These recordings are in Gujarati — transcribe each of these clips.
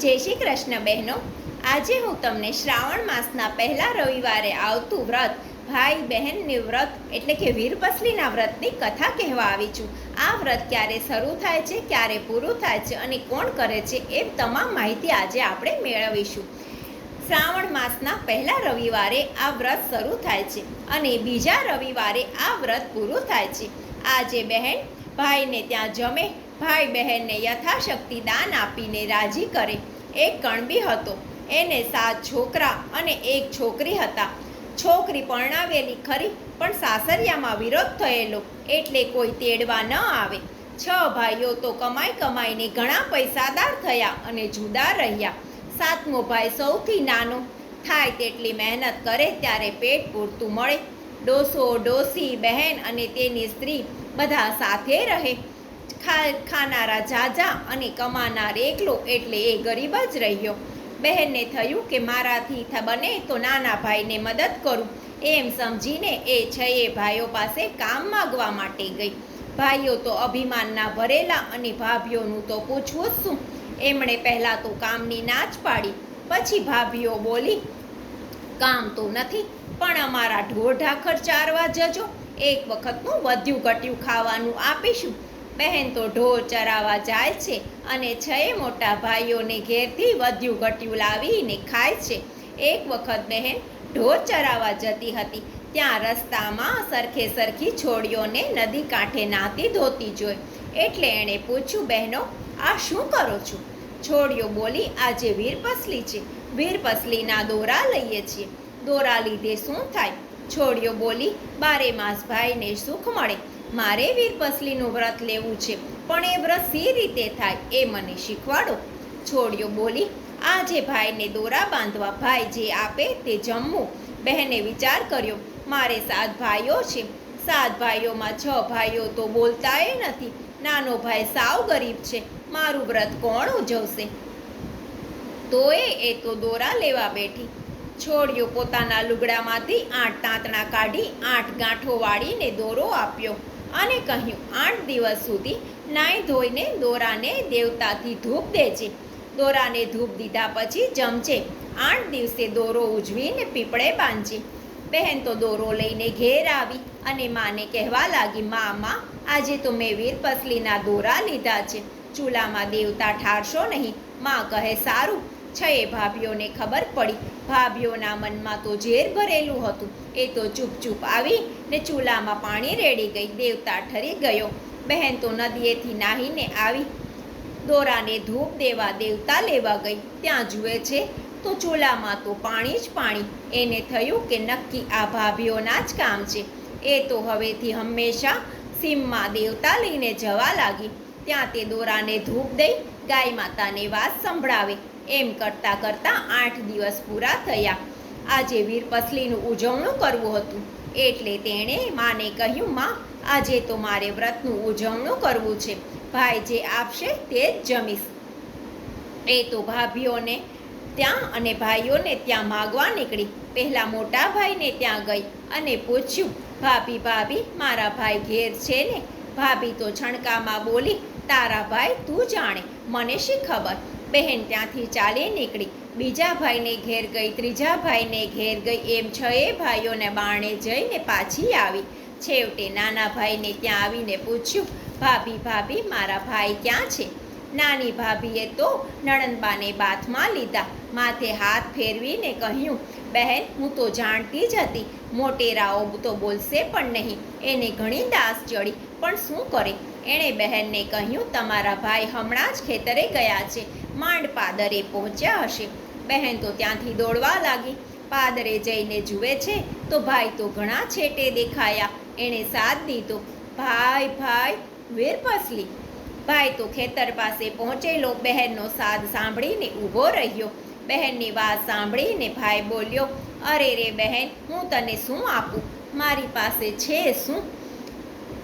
જય શ્રી કૃષ્ણ બહેનો. આજે હું તમને શ્રાવણ માસના પહેલા રવિવારે આવતું વ્રત, ભાઈ બહેનની વ્રત, એટલે કે વીરપસલીના વ્રતની કથા કહેવા આવી છું. આ વ્રત ક્યારે શરૂ થાય છે, ક્યારે પૂરું થાય છે અને કોણ કરે છે એ તમામ માહિતી આજે આપણે મેળવીશું. શ્રાવણ માસના પહેલા રવિવારે આ વ્રત શરૂ થાય છે અને બીજા રવિવારે આ વ્રત પૂરું થાય છે. આજે બહેન ભાઈને ત્યાં જમે ભાઈ બહેનને યથાશક્તિ દાન આપીને રાજી કરે. એક કણબી હતો. એને સાત છોકરા અને એક છોકરી હતા. છોકરી પરણાવેલી ખરી, પણ સાસરિયામાં વિરોધ થયેલો, એટલે કોઈ તેડવા ન આવે. છ ભાઈઓ તો કમાઈ કમાઈને ઘણા પૈસાદાર થયા અને જુદા રહ્યા. સાતમો ભાઈ સૌથી નાનો. થાય તેટલી મહેનત કરે ત્યારે પેટ પૂરતું મળે. ડોસો ડોસી, બહેન અને તેની સ્ત્રી બધા સાથે રહે. ખાનારા જાજા અને કમાનાર એકલો એટલે એ ગરીબ જ રહ્યો. બહેનને થયું કે મારાથી બને તો નાના ભાઈને મદદ કરું. એમ સમજીને એ છયે ભાઈઓ પાસે કામ માગવા માટે ગઈ. ભાઈઓ તો અભિમાનના ભરેલા અને ભાભીઓનું તો પૂછવું જ શું? એમણે પહેલાં તો કામની નાચ પાડી, પછી ભાભીઓ બોલી, કામ તો નથી, પણ અમારા ઢોર ઢાખર ચારવા જજો. એક વખતનું વધ્યું ઘટ્યું ખાવાનું આપીશું. બહેન તો ઢોર ચરાવવા જાય છે અને છએ મોટા ભાઈઓને ઘેરથી વધ્યું ઘટ્યું લાવીને ખાય છે. એક વખત બહેન ઢોર ચરાવવા જતી હતી. ત્યાં રસ્તામાં સરખે સરખી છોડીઓને નદી કાંઠે નાતી ધોતી જોઈ. એટલે એણે પૂછ્યું, બહેનો, આ શું કરો છો? છોડીઓ બોલી, આજે વીરપસલી છે. વીરપસલીના દોરા લઈએ છીએ. દોરા લીધે શું થાય? છોડીઓ બોલી, બારે માસ ભાઈને સુખ મળે. મારે વીરપસલીનું વ્રત લેવું છે, પણ એ વ્રત સી રીતે થાય એ મને શીખવાડો. છોડ્યો બોલી, આજે ભાઈને દોરા બાંધવા ભાઈ જે આપે તે જમવું બહેને વિચાર કર્યો, મારે સાત ભાઈઓ છે. સાત ભાઈઓમાં છ ભાઈઓ તો બોલતાય નથી. નાનો ભાઈ સાવ ગરીબ છે. મારું વ્રત કોણ ઉજવશે? તોય એ તો દોરા લેવા બેઠી. છોડ્યો પોતાના લુગડામાંથી આઠ તાંતણા કાઢી, આઠ ગાંઠો વાળીને દોરો આપ્યો. અને કહ્યું, આઠ દિવસ સુધી નાઈ ધોઈને દોરાને દેવતાથી ધૂપ દેજે. દોરાને ધૂપ દીધા પછી જમજે. આઠ દિવસે દોરો ઉજવીને પીપળે બાંધજે. બહેન તો દોરો લઈને ઘેર આવી અને માને કહેવા લાગી મા માં આજે તો મેં વીર પસલીના દોરા લીધા છે. ચૂલામાં દેવતા ઠારશો નહીં. માં કહે, સારું છએ ભાભીઓને ખબર પડી. ભાભીઓના મનમાં તો ઝેર ભરેલું હતું. એ તો ચૂપ ચૂપ આવી ને ચૂલામાં પાણી રેડી ગઈ. દેવતા ઠરી ગયો. બહેન તો નદીએથી નાહીને આવી. દોરાને ધૂપ દેવા દેવતા લેવા ગઈ. ત્યાં જુએ છે, તો ચૂલામાં તો પાણી જ પાણી. એને થયું કે નક્કી આ ભાભીઓના જ કામ છે. એ તો હવેથી હંમેશા સીમમાં દેવતા લઈને જવા લાગી. ત્યાં તે દોરાને ધૂપ દઈ ગાય માતાને વાત સંભળાવે. એમ કરતાં કરતાં આઠ દિવસ પૂરા થયા. આજે વીરપસલીનું ઉજવણું કરવું હતું. એટલે તેણે માને કહ્યું, માં, આજે તો મારે વ્રતનું ઉજવણું કરવું છે. ભાઈ જે આપશે તે જ જમીશ. એ તો ભાભીઓને ત્યાં અને ભાઈઓને ત્યાં માગવા નીકળી. પહેલાં મોટા ભાઈને ત્યાં ગઈ અને પૂછ્યું, ભાભી ભાભી, મારા ભાઈ ઘેર છે ને? ભાભી તો છણકામાં બોલી, તારા ભાઈ તું જાણે, મને શી ખબર? બહેન ત્યાંથી ચાલી નીકળી. બીજા ભાઈને ઘેર ગઈ, ત્રીજા ભાઈને ઘેર ગઈ, એમ છએ ભાઈઓને બાણે જઈને પાછી આવી. છેવટે નાના ભાઈને ત્યાં આવીને પૂછ્યું, ભાભી ભાભી, મારા ભાઈ ક્યાં છે? નાની ભાભીએ તો નણંદબાને બાથમાં લીધા, માથે હાથ ફેરવીને કહ્યું, બહેન, હું તો જાણતી જ હતી, મોટેરાઓ તો બોલશે પણ નહીં, એને ઘણી દાસ ચડી, પણ શું કરે? એણે બહેનને કહ્યું, તમારા ભાઈ હમણાં જ ખેતરે ગયા છે માંડ પાદરે પહોંચ્યા હશે. બહેન તો ત્યાંથી દોડવા લાગી. પાદરે જઈને જુએ છે, તો ભાઈ તો ઘણા છેટે દેખાયા. એણે સાથ દીધો, ભાઈ ભાઈ વીરપસલી ભાઈ તો ખેતર પાસે પહોંચેલો, બહેનનો સાદ સાંભળીને ઊભો રહ્યો. બહેનની વાત સાંભળીને ભાઈ બોલ્યો, અરે રે બહેન, હું તને શું આપું? મારી પાસે છે શું?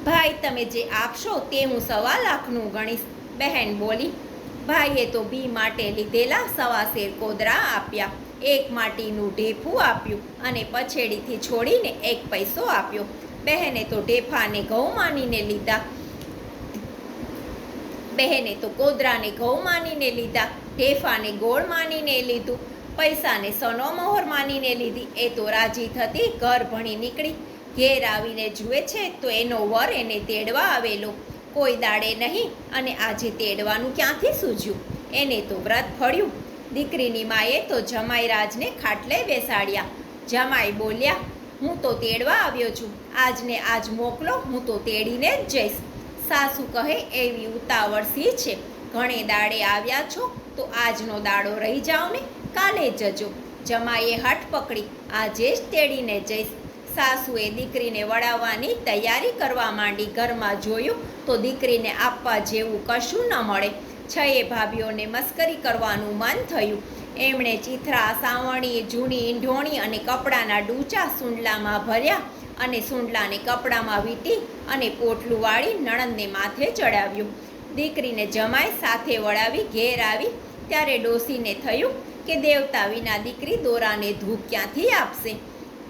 ભાઈ, તમે જે આપશો તે હું સવા લાખનું ગણીશ. બહેન બોલી ભાઈએ તો બી માટે લીધેલા સવા શેર કોદરા આપ્યા. એક માટીનું ઢેફું આપ્યું અને પછેડીથી છોડીને એક પૈસો આપ્યો. બહેને તો ઢેફાને ઘઉં માનીને લીધા. બહેને તો કોદરાને ઘઉં માનીને લીધા. ઢેફાને ગોળ માનીને લીધું. પૈસાને સનો મોહર માનીને લીધી. એ તો રાજી થતી ઘર ભણી નીકળી. ઘેર આવીને જુએ છે તો એનો વર એને તેડવા આવેલો. કોઈ દાડે નહીં અને આજે તેડવાનું ક્યાંથી સૂજ્યું? એને તો વ્રત ફળ્યું દીકરીની માએ તો જમાઈ રાજને ખાટલે બેસાડ્યા. જમાઈ બોલ્યા, હું તો તેડવા આવ્યો છું. આજને આજ મોકલો, હું તો તેડીને જ જઈશ. સાસુ કહે, એવી ઉતાવળ સી છે? ઘણે દાડે આવ્યા છો, તો આજનો દાડો રહી જાઓ ને કાલે જજો. જમાઈએ હઠ પકડી, આજે જ તેડીને જઈશ. સાસુએ દીકરીને વળાવવાની તૈયારી કરવા માંડી ઘરમાં જોયું તો દીકરીને આપવા જેવું કશું ન મળે. છએ ભાભીઓને મસ્કરી કરવાનું મન થયું. એમણે ચિથરા, સાવણી, જૂની ઈંઢોણી અને કપડાના ડૂચા સુંડલામાં ભર્યા અને સુંડલાને કપડામાં વીંટી અને પોટલું વાળી નણંદને માથે ચડાવ્યું. દીકરીને જમાઈ સાથે વળાવી ઘેર આવી. ત્યારે ડોસીને થયું કે દેવતા વિના દીકરી દોરાને ધૂપ ક્યાંથી આપશે?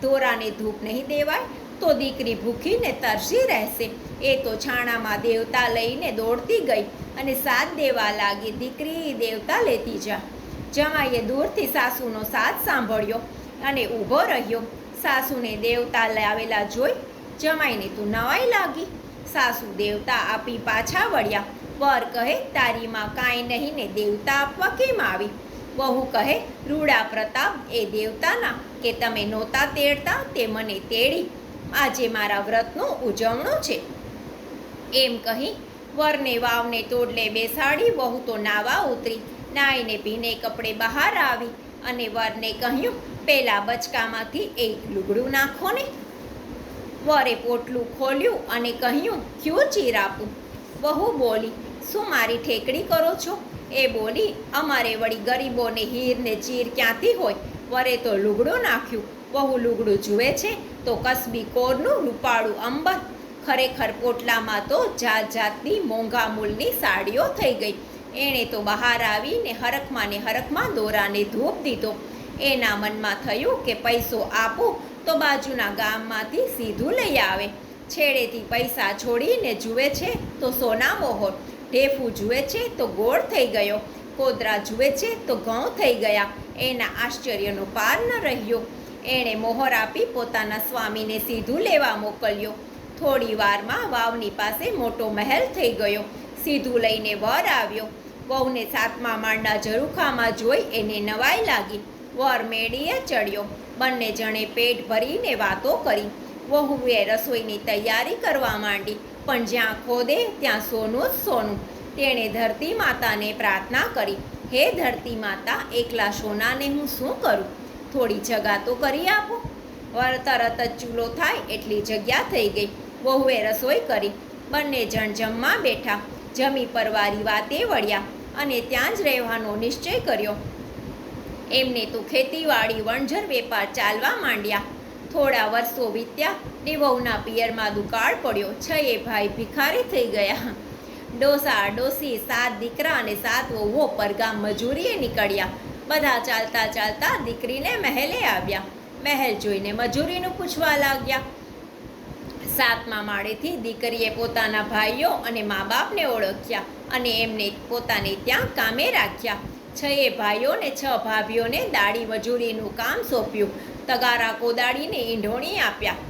દોરાને ધૂપ નહીં દેવાય, તો દીકરી ભૂખીને તરસી રહેશે. એ તો છાણામાં દેવતા લઈને દોડતી ગઈ અને સાથ દેવા લાગી દીકરી દેવતા લેતી જા. જમાઈએ દૂરથી સાસુનો સાથ સાંભળ્યો અને ઊભો રહ્યો. સાસુને દેવતા લાવેલા જોઈ જમાઈને તો નવાઈ લાગી. સાસુ દેવતા આપી પાછા વળ્યા. વર કહે, તારીમાં કાંઈ નહીં ને દેવતા આપવા કેમ આવી? વહુ કહે, રૂડા પ્રતાપ, એ દેવતાના, કે તમે નહોતા તેડતા તે મને તેડી. આજે મારા વ્રતનું ઉજવણું છે. એમ કહી, વરને વાવને તોડલે બેસાડી વહુ તો નાવા ઉતરી. નાઈને ભીને કપડે બહાર આવી અને વરને કહ્યું, પેલા બચકામાંથી એક લુગડું નાખો ને. વરે પોટલું ખોલ્યું અને કહ્યું, ક્યું ચીર આપું? વહુ બોલી, શું મારી ઠેકડી કરો છો? એ બોલી, અમારે વળી ગરીબોને હીરને ચીર ક્યાંથી હોય? વરે તો લુગડું નાખ્યું. વહુ લુગડું જુએ છે તો કસબી કોરનું રૂપાળું અંબર. ખરેખર પોટલામાં તો જાત જાતની મોંઘા મૂલની સાડીઓ થઈ ગઈ. એણે તો બહાર આવીને હરખમાં ને હરખમાં દોરાને ધૂપ દીધો. એના મનમાં થયું કે પૈસો આપો તો બાજુના ગામમાંથી સીધું લઈ આવે. છેડેથી પૈસા છોડીને જુએ છે તો સોના મોહર. ઢેફું જુએ છે તો ગોળ થઈ ગયો. કોદરા જુએ છે તો ઘઉં થઈ ગયા. એના આશ્ચર્યનો પાર ન રહ્યો. એણે મોહર આપી પોતાના સ્વામીને સીધું લેવા મોકલ્યો. થોડી વારમાં વાવની પાસે મોટો મહેલ થઈ ગયો. સીધું લઈને વર આવ્યો. વહુને સાતમા માળના ઝરૂખામાં જોઈ એને નવાઈ લાગી. વર મેળીએ ચડ્યો. બંને જણે પેટ ભરીને વાતો કરી. વહુએ રસોઈની તૈયારી કરવા માંડી. પણ જ્યાં ખોદે ત્યાં સોનું જ સોનું. તેણે ધરતી માતાને પ્રાર્થના કરી, હે ધરતી માતા, એકલા સોનાને હું શું કરું? થોડી જગા તો કરી આપો. વર તરત જ ચૂલો થાય એટલી જગ્યા થઈ ગઈ. વહુએ રસોઈ કરી. બંને જણ જમવા બેઠા. જમી પરવારી વાતે વળ્યા અને ત્યાં જ રહેવાનો નિશ્ચય કર્યો. એમને તો ખેતીવાડી, વણઝર વેપાર ચાલવા માંડ્યા. થોડા વર્ષો વીત્યા ને પિયરમાં દુકાળ પડ્યો. છએ ભાઈ ભિખારી થઈ ગયા. ડોસા, ડોસી, સાત દીકરા અને સાત વહુઓ પરગામ મજૂરીએ નીકળ્યા. બધા ચાલતા ચાલતા દીકરીને મહેલે આવ્યા. મહેલ જોઈને મજૂરીનું પૂછવા લાગ્યા. સાતમા માળેથી દીકરીએ પોતાના ભાઈઓ અને મા બાપને ઓળખ્યા અને એમને પોતાને ત્યાં કામે રાખ્યા. છએ ભાઈઓને છ ભાભીઓને દાડી મજૂરીનું કામ સોંપ્યું. તગારા કોદાળીને ઈંઢોણી આપ્યા.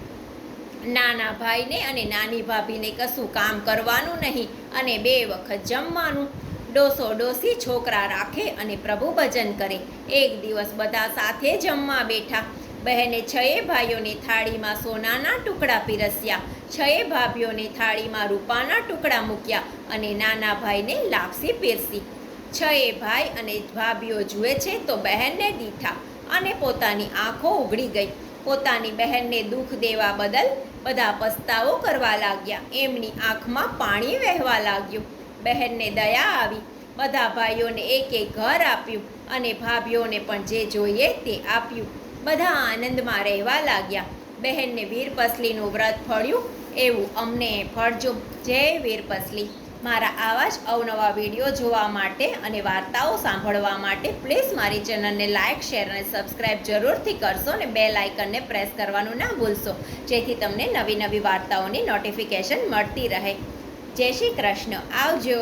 નાના ભાઈને અને નાની ભાભીને કશું કામ કરવાનું નહીં અને બે વખત જમવાનું. ડોસો ડોસી છોકરા રાખે અને પ્રભુ ભજન કરે. એક દિવસ બધા સાથે જમવા બેઠા. બહેને છએ ભાઈઓને થાળીમાં સોનાના ટુકડા પીરસ્યા. છએ ભાભીઓને થાળીમાં રૂપાના ટુકડા મૂક્યા અને નાના ભાઈને લાપસી પીરસી. છએ ભાઈ અને ભાભીઓ જુએ છે તો બહેનને દીઠા. અને પોતાની આંખો ઉઘડી ગઈ. પોતાની બહેનને દુઃખ દેવા બદલ બધા પસ્તાવો કરવા લાગ્યા. એમની આંખમાં પાણી વહેવા લાગ્યું. બહેનને દયા આવી. બધા ભાઈઓને એક એક ઘર આપ્યું અને ભાભીઓને પણ જે જોઈએ તે આપ્યું. બધા આનંદમાં રહેવા લાગ્યા. બહેનને વીરપસલીનું વ્રત ફળ્યું. એવું અમને ફળજો. જય વીરપસલી. મારા આવા જ અવનવા વીડિયો જોવા માટે અને વાર્તાઓ સાંભળવા માટે પ્લીઝ મારી ચેનલને લાઇક શેર અને સબસ્ક્રાઈબ જરૂરથી કરશો અને બે લાઇકનને પ્રેસ કરવાનું ના ભૂલશો, જેથી તમને નવી નવી વાર્તાઓની નોટિફિકેશન મળતી રહે. જય શ્રી કૃષ્ણ. આવજો.